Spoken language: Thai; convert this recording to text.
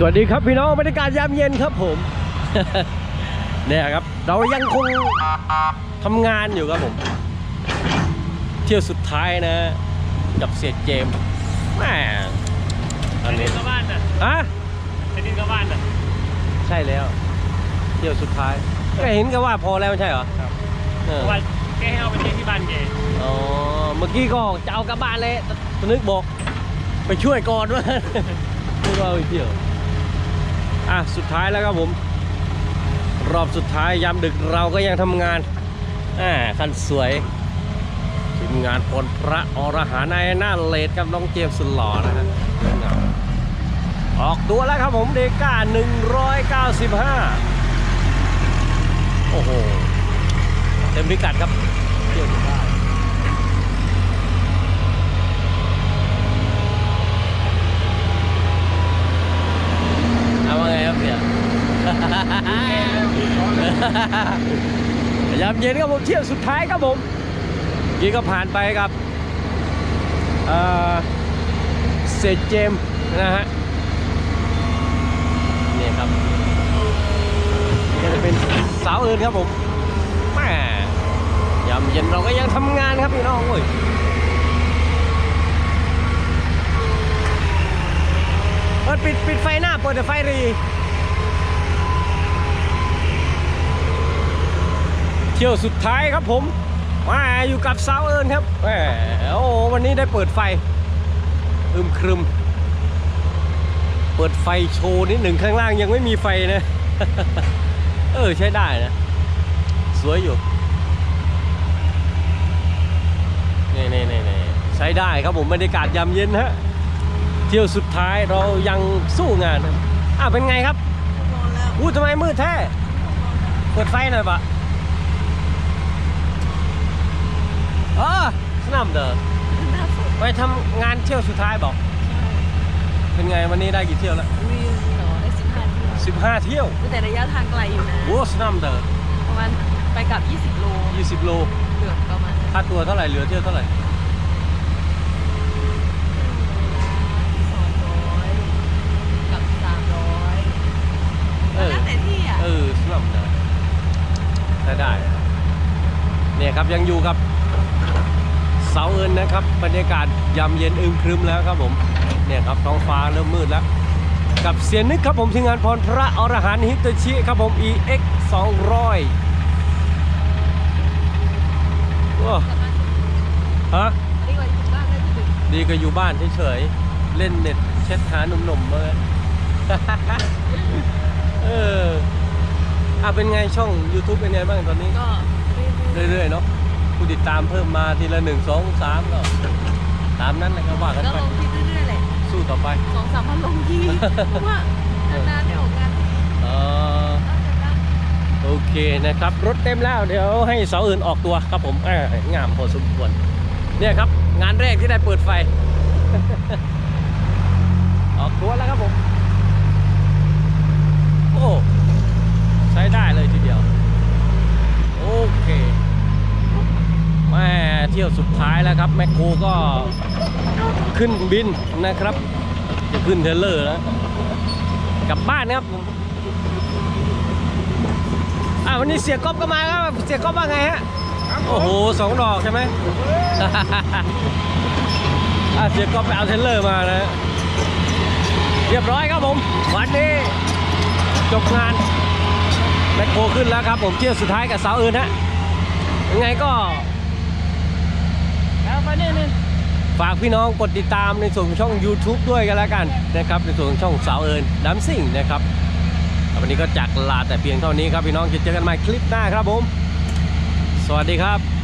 สวัสดีครับพี่น้องบรรยากาศยามเย็นครับผมเนี่ยครับ เรายังคงทำงานอยู่ครับผม เที่ยวสุดท้ายนะ กับเสียเจมส์แหมอันนี้ก็บ้านน่ะอะไอ้ดินก็บ้านน่ะใช่แล้ว เที่ยวสุดท้ายก็เห็นก็ว่าพอแล้วไม่ใช่เหรอครับเอเพอราะว่าแกให้เอาไปเที่ยวที่บ้านแกอ๋อเมื่อกี้ก็จะเอากลับบ้านเลยตนึกบอก ไปช่วยก่อนว่าไม่ว่าไปเที่ยวอะ สุดท้ายแล้วครับผม รอบสุดท้ายยามดึกเราก็ยังทำงานอ่าคันสวยทีมงานพลพระอรหาในหน้าเลดกับน้องเจมส์สุดหล่อนะฮะองเงาออกตัวแล้วครับผมเดก้า 195 โอ้โห เต็มพิกัดครับเที่ยวสุดท้าว่าไงครับเสี่ย ยามเย็นครับผมเที่ยวสุดท้ายครับผมกี้ก็ผ่านไปกับเอ่อเซเจมส์นะฮะนี่ครับก็จะเป็นสาวเอื่นครับผมแม่ยามเย็นเราก็ยังทำงานครับพี่น้องเว้ยเปิดปิดปิดไฟหน้าเปิดแต่ไฟรี เที่ยวสุดท้ายครับผมมาอยู่กับสาวเอิญครับแหมโอ้วันนี้ได้เปิดไฟอึมครึม เปิดไฟโชว์นิดหนึ่งข้างล่างยังไม่มีไฟนะ เออใช้ได้นะ สวยอยู่นี่นี่นี่นี่ใช้ได้ครับผมบรรยากาศยามเย็นฮะเที่ยวสุดท้ายเรายังสู้งานนะอะเป็นไงครับอู้ทำไมมืดแท้เปิดไฟหน่อยปะ เออสนามเดอไปทำงานเที่ยวสุดท้ายบอก เป็นไงวันนี้ได้กี่เที่ยวแล้ววิวเหรอได้สิบห้าเที่ยว15เที่ยวแต่ระยะทางไกลอยู่นะโอ้สนามเดอประมาณไปกลับ 20 โล 20 โลเหลือประมาณค่าตัวเท่าไหร่เหลือเที่ยวเท่าไหร่200กับ300เออแล้วแต่ที่อะเออสนามเดอได้ได้ เนี่ยครับยังอยู่กับ เสาเอินนะครับ บรรยากาศยามเย็นอึมครึมแล้วครับผมเนี่ยครับท้องฟ้าเริ่มมืดแล้ว กับเสียนึกครับผมทีมงานพรพระอรหันต์ฮิตชิครับผม EX 200โอ้ฮะดีกว่าอยู่บ้านได้ที่ดึกดีก็อยู่บ้านเฉยๆเล่นเน็ตเช็ดหาหนุ่มๆมาเอออะเป็นไงช่อง YouTube เป็นไงบ้างตอนนี้ก็เรื่อยเรื่อยๆเนาะ ผู้ติดตามเพิ่มมาทีละหนึ่งสองสามก็ตามนั้นนะครับว่ากันๆก็ไปลงที่เรื่อยๆแหละสู้ต่อไป สองสามวันลงทีเพราะว่านานๆได้ออกงานทีเออโอเคนะครับ รถเต็มแล้วเดี๋ยวให้เสาอื่นออกตัวครับผมอ่างามพอสมควรเนี่ยครับ งานแรกที่ได้เปิดไฟ ออกตัวแล้วครับผม โอ้ ใช้ได้เลยทีเดียว โอเคแม่เที่ยวสุดท้ายแล้วครับแมคโครก็ขึ้นบินนะครับ จะขึ้นเทรลเลอร์แล้วกลับบ้านนะครับผมอ่าวันนี้เสียก๊อฟก็มาครับเสียก๊อฟว่าไงฮะโอ้โหสองดอกใช่ไหมอ่าเสียก๊อฟไปเอาเทรลเลอร์มานะเรียบร้อยครับผมวันนี้จบงานแมคโครขึ้นแล้วครับผมเที่ยวสุดท้ายกับสาวอื่นฮะยังไงก็แล้ว ไปนี่นี่ฝากพี่น้องกดติดตามในส่วนของช่อง YouTube ด้วยกันแล้วกันนะครับในส่วนของช่องสาวเอิญดัมซิ่งนะครับวันนี้ก็จากลาแต่เพียงเท่านี้ครับพี่น้องจะเจอกันใหม่คลิปหน้าครับผม สวัสดีครับ